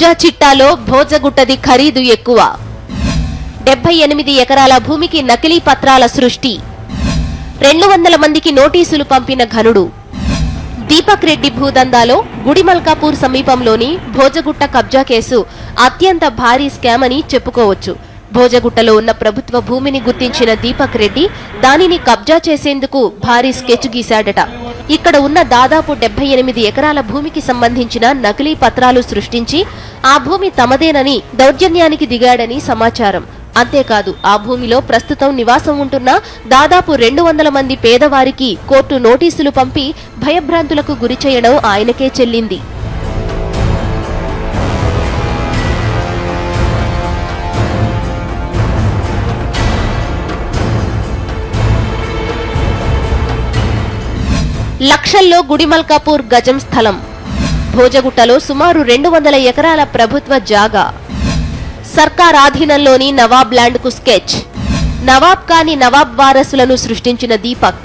దీపక్ కబ్జా చిట్టాలో భోజగుట్టది ఖరీదు ఎక్కువ. డెబ్బై ఎనిమిది ఎకరాల భూమికి నకిలీ పత్రాల సృష్టి. రెండు వందల మందికి నోటీసులు పంపిన ఘనుడు. దీపక్ రెడ్డి భూదందాలో గుడిమల్కాపూర్ సమీపంలోని భోజగుట్ట కబ్జా కేసు అత్యంత భారీ స్కామ్ అని చెప్పుకోవచ్చు. భోజగుట్టలో ఉన్న ప్రభుత్వ భూమిని గుర్తించిన దీపక్ రెడ్డి దానిని కబ్జా చేసేందుకు భారీ స్కెచ్ గీశాడట. ఇక్కడ ఉన్న దాదాపు డెబ్బై ఎనిమిది ఎకరాల భూమికి సంబంధించిన నకిలీ పత్రాలు సృష్టించి ఆ భూమి తమదేనని దౌర్జన్యానికి దిగాడని సమాచారం. అంతేకాదు ఆ భూమిలో ప్రస్తుతం నివాసం ఉంటున్న దాదాపు రెండు వందల మంది పేదవారికి కోర్టు నోటీసులు పంపి భయభ్రాంతులకు గురి చేయడం ఆయనకే చెల్లింది. లక్షల్లో గుడిమల్కాపూర్ గజం స్థలం. భోజగుట్టలో సుమారు రెండు వందల ఎకరాల ప్రభుత్వ జాగా. సర్కార్ ఆధీనంలోని నవాబ్ ల్యాండ్కు స్కెచ్. నవాబ్ కాని నవాబ్ వారసులను సృష్టించిన దీపక్.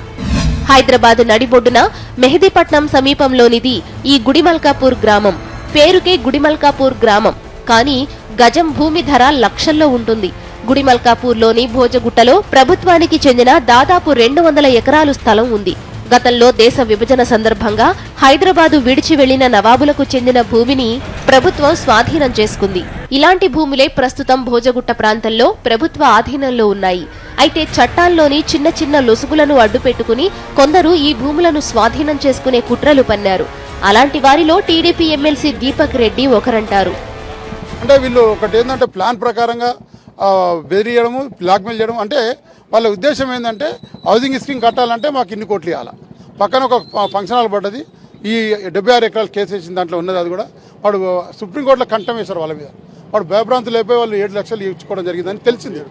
హైదరాబాద్ నడిబొడ్డున మెహదీపట్నం సమీపంలోనిది ఈ గుడిమల్కాపూర్ గ్రామం. పేరుకే గుడిమల్కాపూర్ గ్రామం. కానీ గజం భూమి ధర లక్షల్లో ఉంటుంది. గుడిమల్కాపూర్లోని భోజగుట్టలో ప్రభుత్వానికి చెందిన దాదాపు రెండు వందల ఎకరాలు స్థలం ఉంది. గతంలో దేశ విభజన సందర్భంగా హైదరాబాదు విడిచి వెళ్ళిన నవాబులకు చెందిన భూమిని ప్రభుత్వం స్వాధీనం చేసుకుంది. ఇలాంటి భూములే ప్రస్తుతం భోజగుట్ట ప్రాంతంలో ప్రభుత్వ ఆధీనంలో ఉన్నాయి. అయితే చట్టాల్లోని చిన్న చిన్న లొసుగులను అడ్డుపెట్టుకుని కొందరు ఈ భూములను స్వాధీనం చేసుకునే కుట్రలు పన్నారు. అలాంటి వారిలో టీడీపీ ఎమ్మెల్సీ దీపక్ రెడ్డి ఒకరంటారు. అంటే వీళ్ళు ఒకటి ఏంటంటే ప్లాన్ ప్రకారంగా బెదిరియడము బ్లాక్మెయిల్ చేయడం అంటే వాళ్ళ ఉద్దేశం ఏంటంటే హౌసింగ్ స్కీమ్ కట్టాలంటే మాకు ఇన్ని కోట్లు ఇవ్వాలి. పక్కన ఒక ఫంక్షన్ హాల్ పడ్డది. ఈ డెబ్బై ఆరు ఎకరాలు కేసు వేసిన దాంట్లో ఉన్నది అది కూడా. వాడు సుప్రీంకోర్టులో కంఠం వేశారు వాళ్ళ మీద. వాడు భయభ్రాంతులు అయిపోయి వాళ్ళు ఏడు లక్షలు ఇచ్చుకోవడం జరిగిందని తెలిసింది.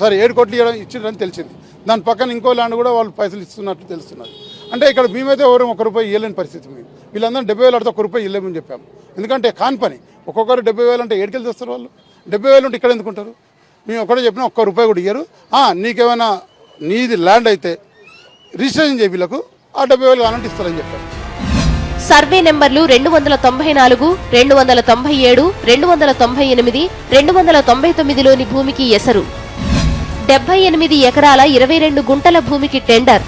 సారీ ఏడు కోట్లు ఇవ్వడం ఇచ్చిందని తెలిసింది. దాని పక్కన ఇంకో ల్యాండ్ కూడా వాళ్ళు పైసలు ఇస్తున్నట్టు తెలుస్తున్నారు అంటే ఇక్కడ మేమైతే ఎవరు ఒక రూపాయి ఇవ్వలేని పరిస్థితి మేము వీళ్ళందరూ డెబ్బై వేలు అడితే ఒక రూపాయి ఇవ్వలేమని చెప్పాము. ఎందుకంటే కాని పని. ఒక్కొక్కరు డెబ్బై వేలు అంటే ఏడుకెళ్ళి తెస్తారు వాళ్ళు. డెబ్బై వేలు ఉంటే ఇక్కడ ఎందుకుంటారు మేము ఒకటే చెప్పినా ఒక్క రూపాయి కూడా ఇయ్యరు. నీకేమైనా నీది ల్యాండ్ అయితే రిజిస్ట్రేషన్ చేయి ఆ డెబ్బై వేలు కావాలంటే ఇస్తారని చెప్పారు. సర్వే నెంబర్లు రెండు వందల తొంభై నాలుగు రెండు వందల తొంభై ఏడు రెండు వందల తొంభై ఎనిమిది రెండు వందల తొంభై తొమ్మిదిలోని భూమికి ఎసరు. డెబ్బై ఎనిమిది ఎకరాల ఇరవై రెండు గుంటల భూమికి టెండర్.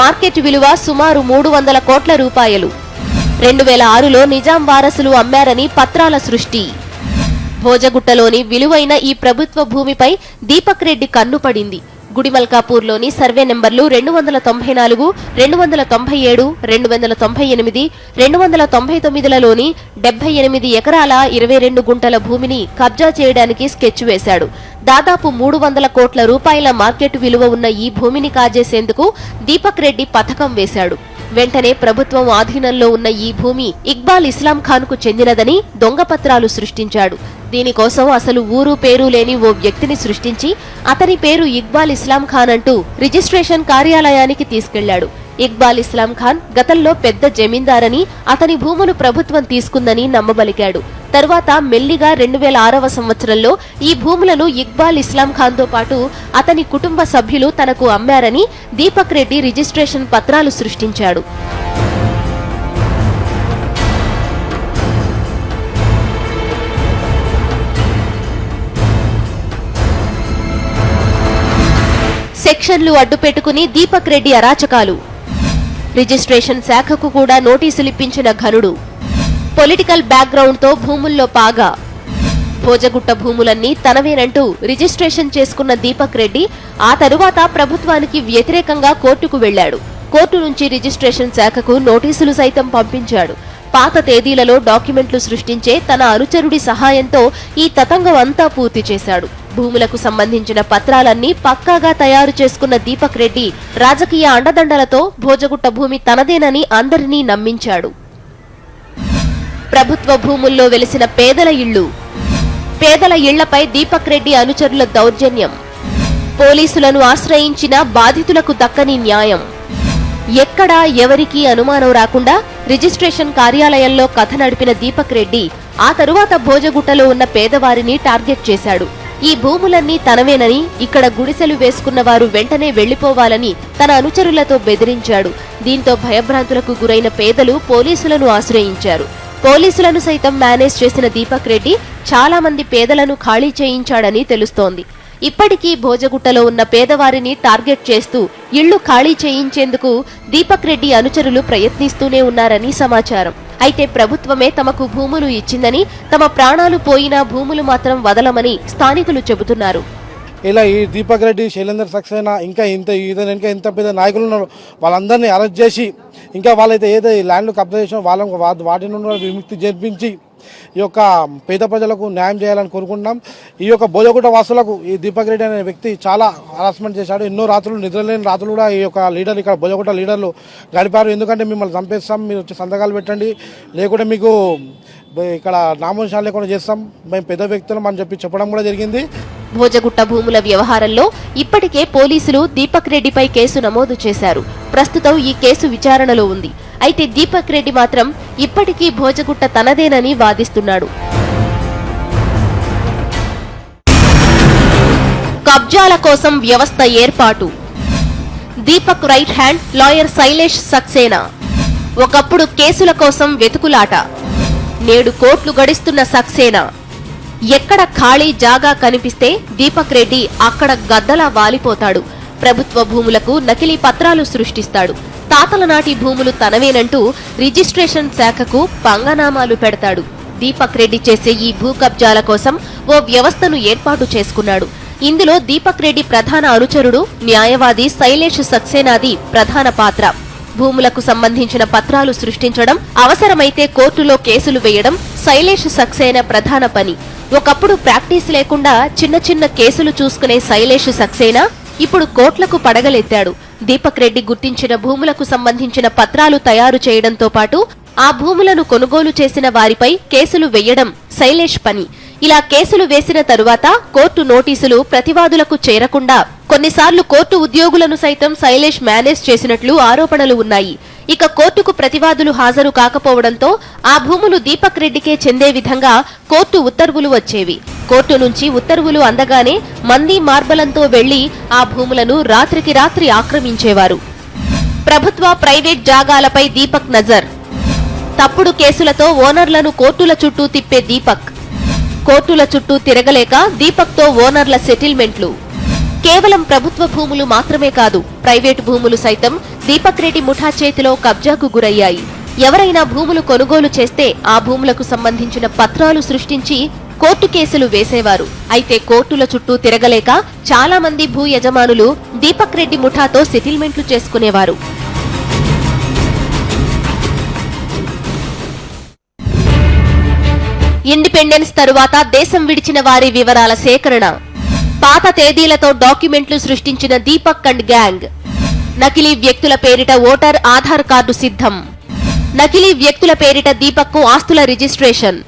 మార్కెట్ విలువ సుమారు మూడు వందల కోట్ల రూపాయలు. రెండు వేల ఆరులో నిజాం వారసులు అమ్మారని పత్రాల సృష్టి. భోజగుట్టలోని విలువైన ఈ ప్రభుత్వ భూమిపై దీపక్ రెడ్డి కన్నుపడింది గుడిమల్కాపూర్లోని సర్వే నెంబర్లు రెండు వందల తొంభై నాలుగు రెండు వందల తొంభై ఏడు రెండు వందల తొంభై ఎనిమిది రెండు వందల తొంభై తొమ్మిదిలలోని డెబ్బై ఎనిమిది ఎకరాల ఇరవై రెండు గుంటల భూమిని కబ్జా చేయడానికి స్కెచ్ వేశాడు. దాదాపు మూడు వందల కోట్ల రూపాయల మార్కెట్ విలువ ఉన్న ఈ భూమిని కాజేసేందుకు దీపక్ రెడ్డి పథకం వేశాడు. వెంటనే ప్రభుత్వం ఆధీనంలో ఉన్న ఈ భూమి ఇక్బాల్ ఇస్లాం ఖాన్కు చెందినదని దొంగపత్రాలు సృష్టించాడు. దీనికోసం అసలు ఊరు పేరు లేని ఓ వ్యక్తిని సృష్టించి అతని పేరు ఇక్బాల్ ఇస్లాం ఖాన్ అంటూ రిజిస్ట్రేషన్ కార్యాలయానికి తీసుకెళ్ళాడు. ఇక్బాల్ ఇస్లాం ఖాన్ గతంలో పెద్ద జమీందారని అతని భూములు ప్రభుత్వం తీసుకుందని నమ్మబలికాడు. తరువాత మెల్లిగా రెండు వేల ఆరవ సంవత్సరంలో ఈ భూములను ఇక్బాల్ ఇస్లాం ఖాన్తో పాటు అతని కుటుంబ సభ్యులు తనకు అమ్మారని దీపక్ రెడ్డి రిజిస్ట్రేషన్ పత్రాలు సృష్టించాడు. సెక్షన్లు అడ్డుపెట్టుకుని దీపక్ రెడ్డి అరాచకాలు. రిజిస్ట్రేషన్ శాఖకు కూడా నోటీసులు ఇప్పించిన ఘనుడు. పొలిటికల్ బ్యాక్గ్రౌండ్తో భూముల్లో పాగా. భోజగుట్ట భూములన్నీ తనవేనంటూ రిజిస్ట్రేషన్ చేసుకున్న దీపక్ రెడ్డి ఆ తరువాత ప్రభుత్వానికి వ్యతిరేకంగా కోర్టుకు వెళ్ళాడు కోర్టు నుంచి రిజిస్ట్రేషన్ శాఖకు నోటీసులు సైతం పంపించాడు. పాత తేదీలలో డాక్యుమెంట్లు సృష్టించే తన అనుచరుడి సహాయంతో ఈ తతంగం అంతా పూర్తి చేశాడు. భూములకు సంబంధించిన పత్రాలన్నీ పక్కాగా తయారు చేసుకున్న దీపక్ రెడ్డి రాజకీయ అండదండలతో భోజగుట్ట భూమి తనదేనని అందరినీ నమ్మించాడు. ప్రభుత్వ భూముల్లో వెలిసిన పేదల ఇళ్ళు పేదల ఇళ్ళపై దీపక్ రెడ్డి అనుచరుల దౌర్జన్యం పోలీసులను ఆశ్రయించిన బాధితులకు దక్కని న్యాయం. ఎక్కడా ఎవరికీ అనుమానం రాకుండా రిజిస్ట్రేషన్ కార్యాలయంలో కథ నడిపిన దీపక్ రెడ్డి ఆ తరువాత భోజగుట్టలో ఉన్న పేదవారిని టార్గెట్ చేశాడు. ఈ భూములన్నీ తనవేనని ఇక్కడ గుడిసెలు వేసుకున్న వారు వెంటనే వెళ్ళిపోవాలని తన అనుచరులతో బెదిరించాడు. దీంతో భయభ్రాంతులకు గురైన పేదలు పోలీసులను ఆశ్రయించారు. పోలీసులను సైతం మేనేజ్ చేసిన దీపక్ రెడ్డి చాలా మంది పేదలను ఖాళీ చేయించాడని తెలుస్తోంది. ఇప్పటికీ భోజగుట్టలో ఉన్న పేదవారిని టార్గెట్ చేస్తూ ఇళ్ళు ఖాళీ చేయించేందుకు దీపక్ రెడ్డి అనుచరులు ప్రయత్నిస్తూనే ఉన్నారని సమాచారం. అయితే ప్రభుత్వమే తమకు భూములు ఇచ్చిందని తమ ప్రాణాలు పోయినా భూములు మాత్రం వదలమని స్థానికులు చెబుతున్నారు. ఇలా ఈ దీపక్ రెడ్డి శైలేందర్ సక్సేనా ఇంకా ఇంత ఇతను ఇంకా ఇంత పెద్ద నాయకులు ఉన్నారు. వాళ్ళందరినీ అరెస్ట్ చేసి ఇంకా వాళ్ళైతే ఏదో ఈ ల్యాండ్లు కబ్జా చేసిన వాళ్ళ వాటి నుండి విముక్తి జరిపించి ఈ యొక్క పేద ప్రజలకు న్యాయం చేయాలని కోరుకుంటున్నాం. ఈ యొక్క బోజగుట్ట వాసులకు ఈ దీపక్ రెడ్డి అనే వ్యక్తి చాలా హరాస్మెంట్ చేశాడు. ఎన్నో రాత్రులు నిద్రలేని రాత్రులు కూడా ఈ యొక్క లీడర్ ఇక్కడ బోజగుట్ట లీడర్లు గడిపారు. ఎందుకంటే మిమ్మల్ని చంపేస్తాం మీరు వచ్చి సంతకాలు పెట్టండి. లేకుంటే మీకు ఇక్కడ నామోషాలు లేకుండా చేస్తాం. మేము పెద్ద వ్యక్తులం అని చెప్పి చెప్పడం కూడా జరిగింది. భోజగుట్ట భూముల వ్యవహారంలో ఇప్పటికే పోలీసులు దీపక్ రెడ్డిపై కేసు నమోదు చేశారు. ప్రస్తుతం ఈ కేసు విచారణలో ఉంది. అయితే దీపక్ రెడ్డి మాత్రం ఇప్పటికీ భోజగుట్ట తనదేనని వాదిస్తున్నాడు. కబ్జాల కోసం వ్యవస్థ ఏర్పాటు. Deepak right hand lawyer Shailesh Saxena. ఒకప్పుడు కేసుల కోసం వెతుకులాట. నేడు కోట్లు గడిస్తున్న సక్సేనా. ఎక్కడ ఖాళీ జాగా కనిపిస్తే దీపక్ రెడ్డి అక్కడ గద్దలా వాలిపోతాడు. ప్రభుత్వ భూములకు నకిలీ పత్రాలు సృష్టిస్తాడు. తాతల నాటి భూములు తనవేనంటూ రిజిస్ట్రేషన్ శాఖకు పంగనామాలు పెడతాడు. దీపక్ రెడ్డి చేసే ఈ భూ కబ్జాల కోసం ఓ వ్యవస్థను ఏర్పాటు చేసుకున్నాడు. ఇందులో దీపక్ రెడ్డి ప్రధాన అనుచరుడు న్యాయవాది శైలేష్ సక్సేనాది ప్రధాన పాత్ర. భూములకు సంబంధించిన పత్రాలు సృష్టించడం అవసరమైతే కోర్టులో కేసులు వేయడం శైలేష్ సక్సేనా ప్రధాన పని. ఒకప్పుడు ప్రాక్టీస్ లేకుండా చిన్న చిన్న కేసులు చూసుకునే శైలేష్ సక్సేనా ఇప్పుడు కోట్లకు పడగలెత్తాడు. దీపక్ రెడ్డి గుర్తించిన భూములకు సంబంధించిన పత్రాలు తయారు చేయడంతో పాటు ఆ భూములను కొనుగోలు చేసిన వారిపై కేసులు వేయడం శైలేష్ పని. ఇలా కేసులు వేసిన తరువాత కోర్టు నోటీసులు ప్రతివాదులకు చేరకుండా కొన్నిసార్లు కోర్టు ఉద్యోగులను సైతం శైలేష్ మేనేజ్ చేసినట్లు ఆరోపణలు ఉన్నాయి. ఇక కోర్టుకు ప్రతివాదులు హాజరు కాకపోవడంతో ఆ భూములు దీపక్ రెడ్డికే చెందే విధంగా కోర్టు ఉత్తర్వులు వచ్చేవి. కోర్టు నుంచి ఉత్తర్వులు అందగానే మంది మార్బలంతో వెళ్ళి ఆ భూములను రాత్రికి రాత్రి ఆక్రమించేవారు. ప్రభుత్వ ప్రైవేట్ జాగాలపై దీపక్ నజర్. తప్పుడు కేసులతో ఓనర్లను కోర్టుల చుట్టూ తిప్పే దీపక్. కోర్టుల చుట్టూ తిరగలేక దీపక్తో ఓనర్ల సెటిల్మెంట్లు. కేవలం ప్రభుత్వ భూములు మాత్రమే కాదు ప్రైవేటు భూములు సైతం దీపక్ రెడ్డి ముఠా చేతిలో కబ్జాకు గురయ్యాయి. ఎవరైనా భూములు కొనుగోలు చేస్తే ఆ భూములకు సంబంధించిన పత్రాలు సృష్టించి కోర్టు కేసులు వేసేవారు. అయితే కోర్టుల చుట్టూ తిరగలేక చాలా మంది భూ యజమానులు దీపక్ రెడ్డి ముఠాతో సెటిల్మెంట్లు చేసుకునేవారు. ఇండిపెండెన్స్ తరువాత దేశం విడిచిన వారి వివరాల సేకరణ. పాత తేదీలతో డాక్యుమెంట్లు సృష్టించిన దీపక్ అండ్ గ్యాంగ్. నకిలీ వ్యక్తుల పేరిట ఓటర్ ఆధార్ కార్డు సిద్ధం. నకిలీ వ్యక్తుల పేరిట దీపక్కు ఆస్తుల రిజిస్ట్రేషన్.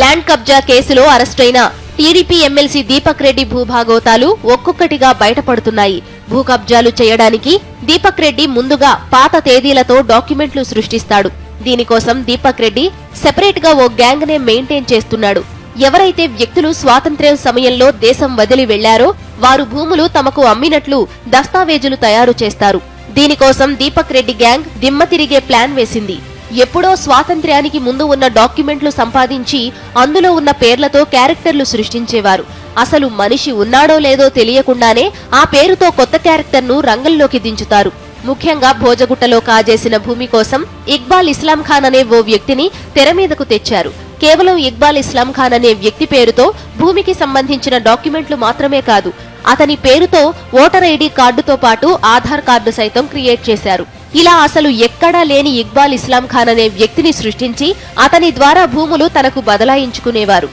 ల్యాండ్ కబ్జా కేసులో అరెస్టైన టీడీపీ ఎమ్మెల్సీ దీపక్ రెడ్డి భూభాగోతాలు ఒక్కొక్కటిగా బయటపడుతున్నాయి. భూ కబ్జాలు చేయడానికి దీపక్ రెడ్డి ముందుగా పాత తేదీలతో డాక్యుమెంట్లు సృష్టిస్తాడు. దీనికోసం దీపక్ రెడ్డి సెపరేట్గా ఓ గ్యాంగ్ నే మెయింటైన్ చేస్తున్నాడు. ఎవరైతే వ్యక్తులు స్వాతంత్ర్యం సమయంలో దేశం వదిలి వెళ్ళారో వారు భూములు తమకు అమ్మినట్లు దస్తావేజులు తయారు చేస్తారు. దీనికోసం దీపక్ రెడ్డి గ్యాంగ్ దిమ్మ తిరిగే ప్లాన్ వేసింది. ఎప్పుడో స్వాతంత్ర్యానికి ముందు ఉన్న డాక్యుమెంట్లు సంపాదించి అందులో ఉన్న పేర్లతో క్యారెక్టర్లు సృష్టించేవారు. అసలు మనిషి ఉన్నాడో లేదో తెలియకుండానే ఆ పేరుతో కొత్త క్యారెక్టర్ను రంగంలోకి దించుతారు. ముఖ్యంగా భోజగుట్టలో కాజేసిన భూమి కోసం ఇక్బాల్ ఇస్లాం ఖాన్ అనే ఓ వ్యక్తిని తెర మీదకు తెచ్చారు. కేవలం ఇక్బాల్ ఇస్లాం ఖాన్ అనే వ్యక్తి పేరుతో భూమికి సంబంధించిన డాక్యుమెంట్లు మాత్రమే కాదు అతని పేరుతో ఓటర్ ఐడి కార్డుతో పాటు ఆధార్ కార్డు సైతం క్రియేట్ చేశారు. ఇలా అసలు ఎక్కడా లేని ఇక్బాల్ ఇస్లాం ఖాన్ అనే వ్యక్తిని సృష్టించి అతని ద్వారా భూములు తనకు బదలాయించుకునేవారు.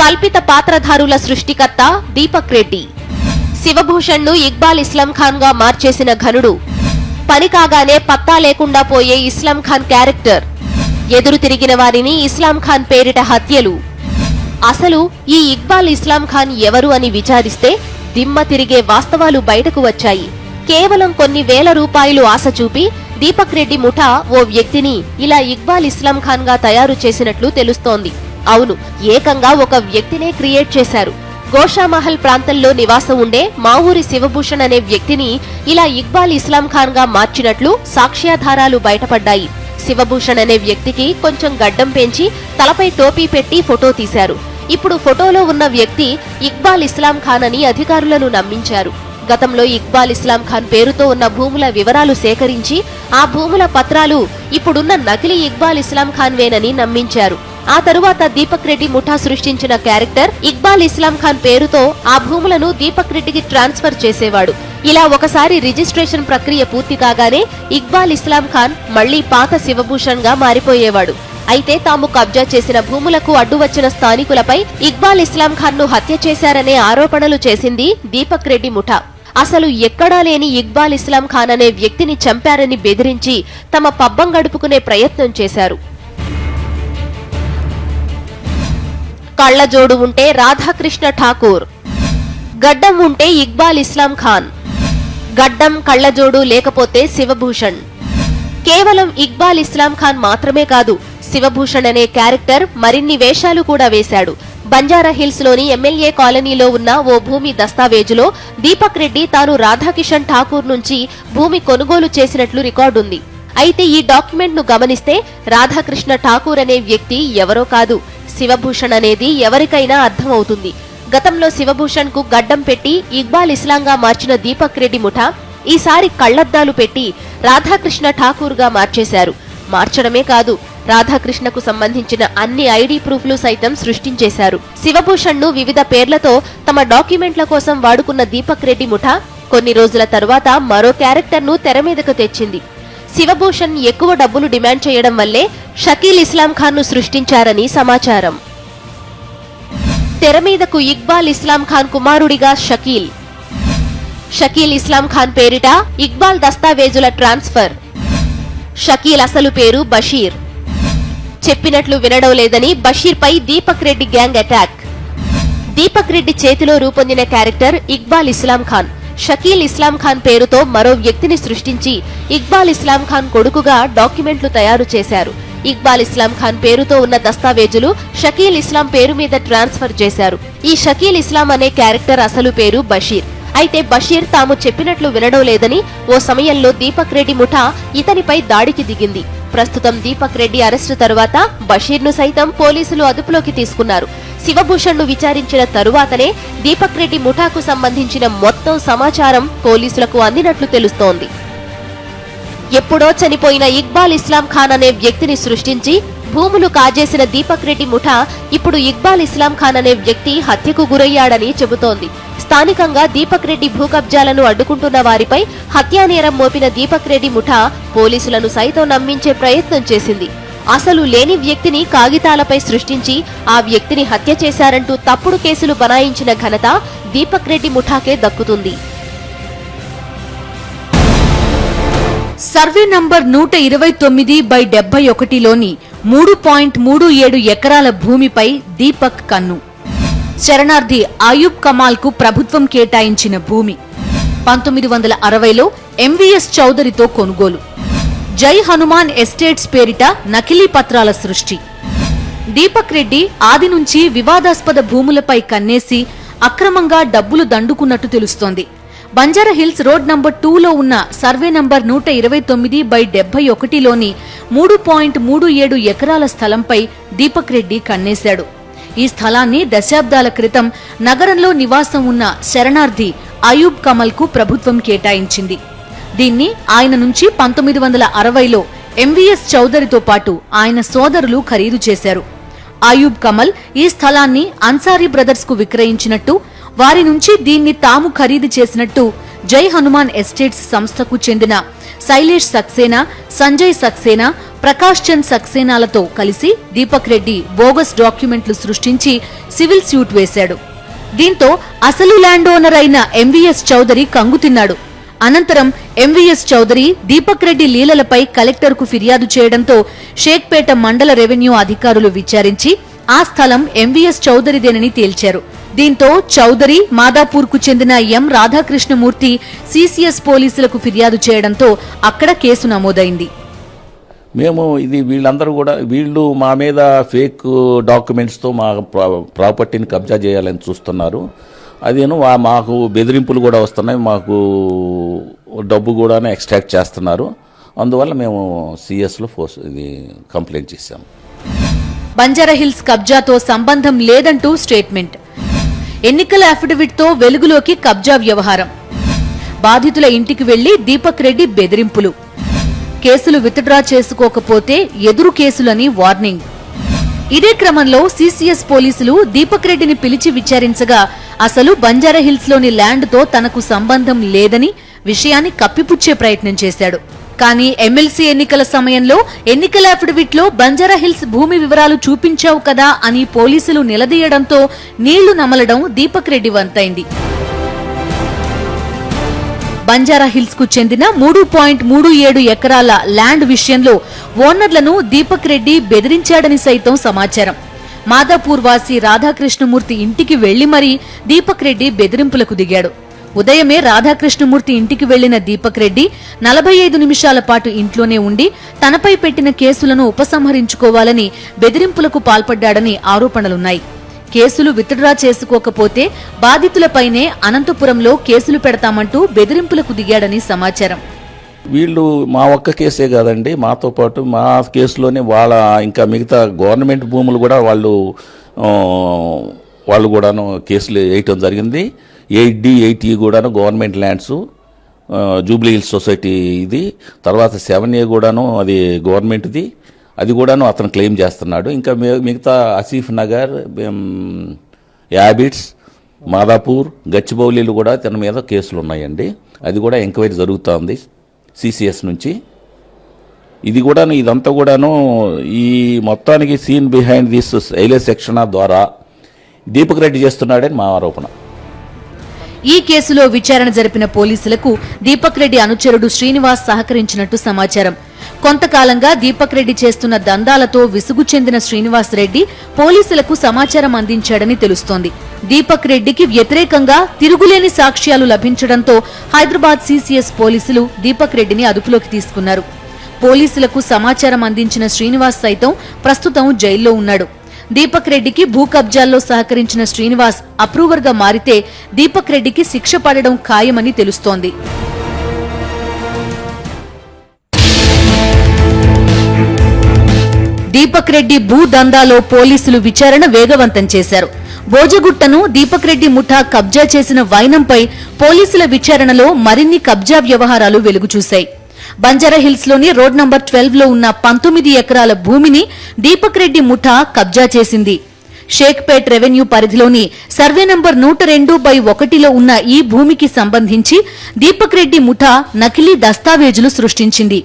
కల్పిత పాత్రధారుల సృష్టికర్త దీపక్ రెడ్డి. శివభూషణ్ను ఇక్బాల్ ఇస్లాం ఖాన్గా మార్చేసిన ఘనుడు. పని కాగానే పత్తా లేకుండా పోయే ఇస్లాం ఖాన్ క్యారెక్టర్. ఎదురు తిరిగిన వారిని ఇస్లాం ఖాన్ పేరిట హత్యలు. అసలు ఈ ఇక్బాల్ ఇస్లాం ఖాన్ ఎవరు అని విచారిస్తే దిమ్మ తిరిగే వాస్తవాలు బయటకు వచ్చాయి. కేవలం కొన్ని వేల రూపాయలు ఆశ చూపి దీపక్ రెడ్డి ముఠా ఓ వ్యక్తిని ఇలా ఇక్బాల్ ఇస్లాం ఖాన్గా తయారు చేసినట్లు తెలుస్తోంది. అవును ఏకంగా ఒక వ్యక్తినే క్రియేట్ చేశారు. గోషామహల్ ప్రాంతంలో నివాసం ఉండే మావూరి శివభూషణ్ అనే వ్యక్తిని ఇలా ఇక్బాల్ ఇస్లాం ఖాన్గా మార్చినట్లు సాక్ష్యాధారాలు బయటపడ్డాయి. శివభూషణ్ అనే వ్యక్తికి కొంచెం గడ్డం పెంచి తలపై టోపీ పెట్టి ఫోటో తీశారు. ఇప్పుడు ఫోటోలో ఉన్న వ్యక్తి ఇక్బాల్ ఇస్లాం ఖాన్ అని అధికారులను నమ్మించారు. గతంలో ఇక్బాల్ ఇస్లాం ఖాన్ పేరుతో ఉన్న భూముల వివరాలు సేకరించి ఆ భూముల పత్రాలు ఇప్పుడున్న నకిలీ ఇక్బాల్ ఇస్లాం ఖాన్ వేనని నమ్మించారు. ఆ తరువాత దీపక్ రెడ్డి ముఠా సృష్టించిన క్యారెక్టర్ ఇక్బాల్ ఇస్లాం ఖాన్ పేరుతో ఆ భూములను దీపక్ రెడ్డికి ట్రాన్స్ఫర్ చేసేవాడు. ఇలా ఒకసారి రిజిస్ట్రేషన్ ప్రక్రియ పూర్తి కాగానే ఇక్బాల్ ఇస్లాం ఖాన్ మళ్ళీ పాత శివభూషణ్గా మారిపోయేవాడు. అయితే తాము కబ్జా చేసిన భూములకు అడ్డు వచ్చిన స్థానికులపై ఇక్బాల్ ఇస్లాం ఖాన్ను హత్య చేశారనే ఆరోపణలు చేసింది దీపక్ రెడ్డి ముఠా. అసలు ఎక్కడా లేని ఇక్బాల్ ఇస్లాం ఖాన్ అనే వ్యక్తిని చంపారని బెదిరించి తమ పబ్బం గడుపుకునే ప్రయత్నం చేశారు. కళ్ళజోడు ఉంటే రాధాకృష్ణ ఠాకూర్. గడ్డం ఉంటే ఇక్బాల్ ఇస్లాం ఖాన్. గడ్డం కళ్ళజోడు లేకపోతే శివభూషణ్. కేవలం ఇక్బాల్ ఇస్లాం ఖాన్ మాత్రమే కాదు శివభూషణ్ అనే క్యారెక్టర్ మరిన్ని వేషాలు కూడా వేశాడు. బంజారాహిల్స్లోని ఎమ్మెల్యే కాలనీలో ఉన్న ఓ భూమి దస్తావేజులో దీపక్ రెడ్డి తాను రాధాకిషన్ ఠాకూర్ నుంచి భూమి కొనుగోలు చేసినట్లు రికార్డుంది. అయితే ఈ డాక్యుమెంట్ను గమనిస్తే రాధాకృష్ణ ఠాకూర్ అనే వ్యక్తి ఎవరో కాదు శివభూషణ్ అనేది ఎవరికైనా అర్థమవుతుంది. గతంలో శివభూషణ్కు గడ్డం పెట్టి ఇక్బాల్ ఇస్లాంగా మార్చిన దీపక్ రెడ్డి ముఠా ఈసారి కళ్ళద్దాలు పెట్టి రాధాకృష్ణ ఠాకూర్గా మార్చేశారు. మార్చడమే కాదు రాధాకృష్ణకు సంబంధించిన అన్ని ఐడి ప్రూఫ్లు సైతం సృష్టించేశారు. శివభూషణ్ను వివిధ పేర్లతో తమ డాక్యుమెంట్ల కోసం వాడుకున్న దీపక్ రెడ్డి ముఠా కొన్ని రోజుల తరువాత మరో క్యారెక్టర్ను తెర మీదకు తెచ్చింది. శివభూషణ్ ఎక్కువ డబ్బులు డిమాండ్ చేయడం వల్లే షకీల్ ఇస్లాం ఖాన్ను సృష్టించారని సమాచారం. తెర మీదకు ఇక్బాల్ ఇస్లాం ఖాన్ కుమారుడిగా షకీల్. షకీల్ ఇస్లాం ఖాన్ పేరిట ఇక్బాల్ దస్తావేజుల ట్రాన్స్ఫర్. షకీల్ అసలు పేరు బషీర్. చెప్పినట్లు వినడం లేదని బషీర్పై దీపక్ రెడ్డి గ్యాంగ్ అటాక్. దీపక్ రెడ్డి చేతిలో రూపొందిన క్యారెక్టర్ ఇక్బాల్ ఇస్లాం ఖాన్. షకీల్ ఇస్లాం ఖాన్ పేరుతో మరో వ్యక్తిని సృష్టించి ఇక్బాల్ ఇస్లాం ఖాన్ కొడుకుగా డాక్యుమెంట్లు తయారు చేశారు. ఇక్బాల్ ఇస్లాం ఖాన్ పేరుతో ఉన్న దస్తావేజులు షకీల్ ఇస్లాం పేరు మీద ట్రాన్స్ఫర్ చేశారు. ఈ షకీల్ ఇస్లాం అనే క్యారెక్టర్ అసలు పేరు బషీర్. అయితే బషీర్ తాము చెప్పినట్లు వినడం లేదని ఓ సమయంలో దీపక్ రెడ్డి ముఠా ఇతనిపై దాడికి దిగింది. ప్రస్తుతం దీపక్ రెడ్డి అరెస్టు తరువాత బషీర్ను సైతం పోలీసులు అదుపులోకి తీసుకున్నారు. శివభూషణ్ను విచారించిన తరువాతనే దీపక్ రెడ్డి ముఠాకు సంబంధించిన మొత్తం సమాచారం పోలీసులకు అందినట్లు తెలుస్తోంది. ఎప్పుడో చనిపోయిన ఇక్బాల్ ఇస్లాం ఖాన్ అనే వ్యక్తిని సృష్టించి భూములు కాజేసిన దీపక్ రెడ్డి ముఠా ఇప్పుడు ఇక్బాల్ ఇస్లాం ఖాన్ అనే వ్యక్తి హత్యకు గురయ్యాడని చెబుతోంది. స్థానికంగా దీపక్ రెడ్డి భూ కబ్జాలను అడ్డుకుంటున్న వారిపై హత్యానేరం మోపిన దీపక్ రెడ్డి ముఠా పోలీసులను సైతం నమ్మించే ప్రయత్నం చేసింది. అసలు లేని వ్యక్తిని కాగితాలపై సృష్టించి ఆ వ్యక్తిని హత్య చేశారంటూ తప్పుడు కేసులు బనాయించిన ఘనత దీపక్ రెడ్డి ముఠాకే దక్కుతుంది. సర్వే నంబర్ నూట ఇరవై తొమ్మిది బై డెబ్బై ఒకటిలోని మూడు పాయింట్ మూడు ఏడు ఎకరాల భూమిపై దీపక్ కన్ను. శరణార్థి అయూబ్ కమాల్కు ప్రభుత్వం కేటాయించిన భూమి. పంతొమ్మిది వందల అరవైలో ఎంవీఎస్ చౌదరితో కొనుగోలు. జై హనుమాన్ ఎస్టేట్స్ పేరిట నకిలీ పత్రాల సృష్టి. దీపక్ రెడ్డి ఆది నుంచి వివాదాస్పద భూములపై కన్నేసి అక్రమంగా డబ్బులు దండుకున్నట్టు తెలుస్తోంది. బంజారా హిల్స్ రోడ్ నంబర్ టూలో ఉన్న సర్వే నంబర్ నూట ఇరవై తొమ్మిది బై డెబ్బై ఒకటిలోని మూడు పాయింట్ మూడు ఏడు ఎకరాల స్థలంపై దీపక్ రెడ్డి కన్నేశాడు. ఈ స్థలాన్ని దశాబ్దాల క్రితం నగరంలో నివాసం ఉన్న శరణార్థి అయూబ్ కమల్కు ప్రభుత్వం కేటాయించింది. దీన్ని ఆయన నుంచి పంతొమ్మిది వందల అరవైలో ఎంవీఎస్ చౌదరితో పాటు ఆయన సోదరులు ఖరీదు చేశారు. అయూబ్ కమల్ ఈ స్థలాన్ని అన్సారీ బ్రదర్స్కు విక్రయించినట్టు వారి నుంచి దీన్ని తాము ఖరీదు చేసినట్టు జై హనుమాన్ ఎస్టేట్స్ సంస్థకు చెందిన శైలేష్ సక్సేనా సంజయ్ సక్సేనా ప్రకాష్ చంద్ సక్సేనాలతో కలిసి దీపక్ రెడ్డి బోగస్ డాక్యుమెంట్లు సృష్టించి సివిల్ స్యూట్ వేశాడు. దీంతో అసలు ల్యాండ్ ఓనర్ అయిన ఎంవీఎస్ చౌదరి కంగుతిన్నాడు అనంతరం ఎంవీఎస్ చౌదరి దీపక్ రెడ్డి లీలలపై కలెక్టర్కు ఫిర్యాదు చేయడంతో షేక్పేట మండల రెవెన్యూ అధికారులు విచారించి ఆ స్థలం ఎంవీఎస్ చౌదరిదేనని తేల్చారు. దీంతో చౌదరి మాదాపూర్కు చెందిన ఎం రాధాకృష్ణమూర్తి సీసీఎస్ పోలీసులకు ఫిర్యాదు చేయడంతో అక్కడ కేసు నమోదైంది. మేము ఇది వీళ్ళందరూ కూడా వీళ్ళు మా మీద ఫేక్ డాక్యుమెంట్స్తో మా ప్రా- ప్రాపర్టీని కబ్జా చేయాలని చూస్తున్నారు. అదేను మాకు బెదిరింపులు కూడా వస్తున్నాయి మాకు డబ్బు కూడా ఎక్స్ట్రాక్ట్ చేస్తున్నారు. అందువల్ల మేము సిఎస్లో ఫోర్స్ ఇది కంప్లైంట్ చేశాము. బంజారాహిల్స్ కబ్జాతో సంబంధం లేదంటూ స్టేట్మెంట్. ఎన్నికల అఫిడవిట్తో వెలుగులోకి కబ్జా వ్యవహారం. బాధితుల ఇంటికి వెళ్ళి దీపక్ రెడ్డి బెదిరింపులు. కేసులు విత్డ్రా చేసుకోకపోతే ఎదురు కేసులని వార్నింగ్. ఇదే క్రమంలో సీసీఎస్ పోలీసులు దీపక్ రెడ్డిని పిలిచి విచారించగా అసలు బంజారాహిల్స్లోని ల్యాండ్తో తనకు సంబంధం లేదని విషయాన్ని కప్పిపుచ్చే ప్రయత్నం చేశాడు. కానీ ఎమ్మెల్సీ ఎన్నికల సమయంలో ఎన్నికల అఫిడవిట్లో బంజారాహిల్స్ భూమి వివరాలు చూపించావు కదా అని పోలీసులు నిలదీయడంతో నీళ్ళు నమలడం దీపక్ రెడ్డి వంతైంది. బంజారాహిల్స్కు చెందిన మూడు పాయింట్ మూడు ఏడు ఎకరాల ల్యాండ్ విషయంలో ఓనర్లను దీపక్ రెడ్డి బెదిరించాడని సైతం సమాచారం. మాదాపూర్ వాసి రాధాకృష్ణమూర్తి ఇంటికి వెళ్ళి మరీ దీపక్ రెడ్డి బెదిరింపులకు దిగాడు. ఉదయమే రాధాకృష్ణమూర్తి ఇంటికి వెళ్ళిన దీపక్ రెడ్డి నలభై ఐదు నిమిషాల పాటు ఇంట్లోనే ఉండి తనపై పెట్టిన కేసులను ఉపసంహరించుకోవాలని బెదిరింపులకు పాల్పడ్డాడని ఆరోపణలున్నాయి. కేసులు విత్డ్రా చేసుకోకపోతే బాధితులపైనే అనంతపురంలో కేసులు పెడతామంటూ బెదిరింపులకు దిగాడని సమాచారం. వీళ్ళు మా ఒక్క కేసే కాదండి. మాతో పాటు మా కేసులోనే వాళ్ళ ఇంకా మిగతా గవర్నమెంట్ భూములు కూడా వాళ్ళు వాళ్ళు కూడాను కేసులు వేయటం జరిగింది. ఎయిట్ డి ఎయిట్ ఈ కూడాను government lands Jubilee Hills society ఇది. తర్వాత సెవెన్ ఏ కూడాను అది గవర్నమెంట్ది. అది కూడాను అతను క్లెయిమ్ చేస్తున్నాడు. ఇంకా మిగతా ఆసిఫ్ నగర్ యాబిట్స్ మాదాపూర్ గచ్చిబౌలీలు కూడా తన మీద కేసులు ఉన్నాయండి అది కూడా ఎంక్వైరీ జరుగుతోంది సిసిఎస్ నుంచి. ఇది కూడాను ఇదంతా కూడాను ఈ మొత్తానికి scene behind this railway section ద్వారా దీపక్ రెడ్డి చేస్తున్నాడని మా ఆరోపణ. ఈ కేసులో విచారణ జరిపిన పోలీసులకు దీపక్ రెడ్డి అనుచరుడు శ్రీనివాస్ సహకరించినట్టు సమాచారం. కొంతకాలంగా దీపక్ రెడ్డి చేస్తున్న దందాలతో విసుగు చెందిన శ్రీనివాస్ రెడ్డి పోలీసులకు సమాచారం అందించాడని తెలుస్తోంది. దీపక్ రెడ్డికి వ్యతిరేకంగా తిరుగులేని సాక్ష్యాలు లభించడంతో హైదరాబాద్ సీసీఎస్ పోలీసులు దీపక్ రెడ్డిని అదుపులోకి తీసుకున్నారు. పోలీసులకు సమాచారం అందించిన శ్రీనివాస్ సైతం ప్రస్తుతం జైల్లో ఉన్నాడు. దీపక్ రెడ్డికి భూ కబ్జాల్లో సహకరించిన శ్రీనివాస్ అప్రూవర్గా మారితే దీపక్ రెడ్డికి శిక్ష పడడం ఖాయమని తెలుస్తోంది. దీపక్ రెడ్డి భూ దందాలో పోలీసులు విచారణ వేగవంతం చేశారు. బోజగుట్టను దీపక్ రెడ్డి ముఠా కబ్జా చేసిన వైనంపై పోలీసుల విచారణలో మరిన్ని కబ్జా వ్యవహారాలు వెలుగుచూశాయి. బంజారాహిల్స్లోని రోడ్ నంబర్ ట్వెల్వ్లో ఉన్న పంతొమ్మిది ఎకరాల భూమిని దీపక్ రెడ్డి ముఠా కబ్జా చేసింది. షేక్పేట్ రెవెన్యూ పరిధిలోని సర్వే నంబర్ నూట రెండు బై ఒకటిలో ఉన్న ఈ భూమికి సంబంధించి దీపక్ రెడ్డి ముఠా నకిలీ దస్తావేజులు సృష్టించింది.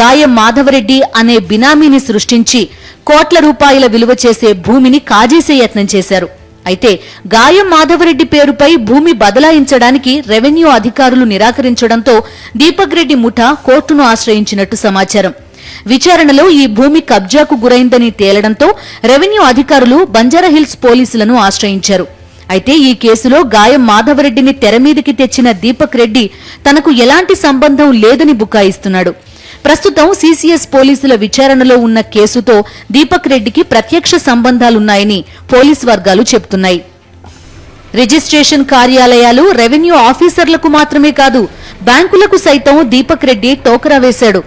గాయం మాధవరెడ్డి అనే బినామీని సృష్టించి కోట్ల రూపాయల విలువ చేసే భూమిని కాజేసే యత్నం చేశారు. అయితే గాయం మాధవరెడ్డి పేరుపై భూమి బదలాయించడానికి రెవెన్యూ అధికారులు నిరాకరించడంతో దీపక్ రెడ్డి ముఠా కోర్టును ఆశ్రయించినట్టు సమాచారం. విచారణలో ఈ భూమి కబ్జాకు గురైందని తేలడంతో రెవెన్యూ అధికారులు బంజారాహిల్స్ పోలీసులను ఆశ్రయించారు. అయితే ఈ కేసులో గాయం మాధవరెడ్డిని తెరమీదికి తెచ్చిన దీపక్ రెడ్డి తనకు ఎలాంటి సంబంధం లేదని బుకాయిస్తున్నాడు. ప్రస్తుతం సీసీఎస్ పోలీసుల విచారణలో ఉన్న కేసుతో దీపక్ రెడ్డికి ప్రత్యక్ష సంబంధాలున్నాయని పోలీస్ వర్గాలు చెబుతున్నాయి. రిజిస్ట్రేషన్ కార్యాలయాలు రెవెన్యూ ఆఫీసర్లకు మాత్రమే కాదు బ్యాంకులకు సైతం దీపక్ రెడ్డి టోకరా వేశాడు.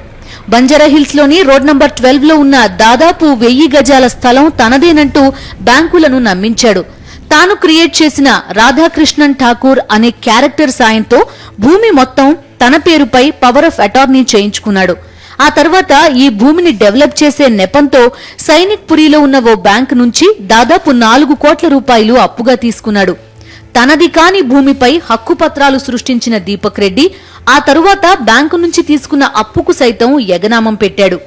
బంజారాహిల్స్లోని రోడ్ నంబర్ ట్వెల్వ్లో ఉన్న దాదాపు వెయ్యి గజాల స్థలం తనదేనంటూ బ్యాంకులను నమ్మించాడు. తాను క్రియేట్ చేసిన రాధాకృష్ణన్ ఠాకూర్ అనే క్యారెక్టర్ సాయంతో భూమి మొత్తం తన పేరుపై పవర్ ఆఫ్ అటార్నీ చేయించుకున్నాడు. ఆ తర్వాత ఈ భూమిని డెవలప్ చేసే నెపంతో సైనిక్ పురిలో ఉన్న ఓ బ్యాంక్ నుంచి దాదాపు నాలుగు కోట్ల రూపాయలు అప్పుగా తీసుకున్నాడు. తనది కాని భూమిపై హక్కు పత్రాలు సృష్టించిన దీపక్ రెడ్డి ఆ తరువాత బ్యాంకు నుంచి తీసుకున్న అప్పుకు సైతం ఎగనామం పెట్టాడు.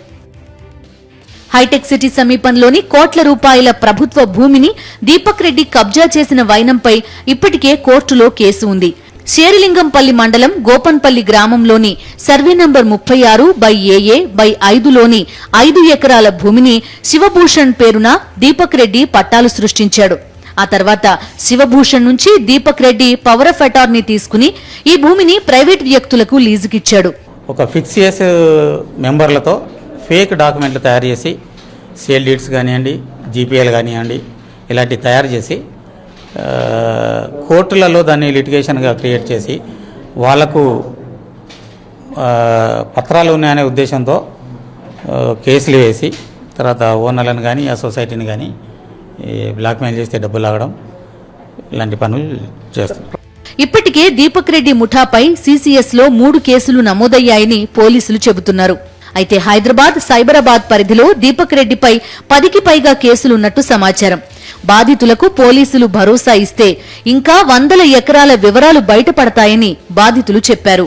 హైటెక్ సిటీ సమీపంలోని కోట్ల రూపాయల ప్రభుత్వ భూమిని దీపక్ రెడ్డి కబ్జా చేసిన వైనంపై ఇప్పటికే కోర్టులో కేసు ఉంది. శేరిలింగంపల్లి మండలం గోపన్పల్లి గ్రామంలోని సర్వే నంబర్ ముప్పై ఆరు బై ఏఏ బై ఐదులోని ఐదు ఎకరాల భూమిని శివభూషణ్ పేరున దీపక్ రెడ్డి పట్టాలు సృష్టించాడు. ఆ తర్వాత శివభూషణ్ నుంచి Deepak Reddy power of attorney తీసుకుని ఈ భూమిని ప్రైవేట్ వ్యక్తులకు లీజుకిచ్చాడు. ఒక ఫిక్సియస్ మెంబర్లతో ఫేక్ డాక్యుమెంట్లు తయారు చేసి సేల్ డీడ్స్ కానివ్వండి జీపీఎల్ కానివ్వండి ఇలాంటివి తయారు చేసి కోర్టులలో దాన్ని లిటిగేషన్గా క్రియేట్ చేసి వాళ్ళకు పత్రాలు ఉన్నాయనే ఉద్దేశంతో కేసులు వేసి తర్వాత ఓనర్లను కానీ ఆ సొసైటీని కానీ బ్లాక్మెయిల్ చేస్తే డబ్బులు లాగడం ఇలాంటి పనులు చేస్తారు ఇప్పటికే దీపక్ రెడ్డి ముఠాపై సీసీఎస్లో మూడు కేసులు నమోదయ్యాయని పోలీసులు చెబుతున్నారు. అయితే హైదరాబాద్ సైబరాబాద్ పరిధిలో దీపక్ రెడ్డిపై పదికి పైగా కేసులున్నట్టు సమాచారం. బాధితులకు పోలీసులు భరోసా ఇస్తే ఇంకా వందల ఎకరాల వివరాలు బయటపడతాయని బాధితులు చెప్పారు.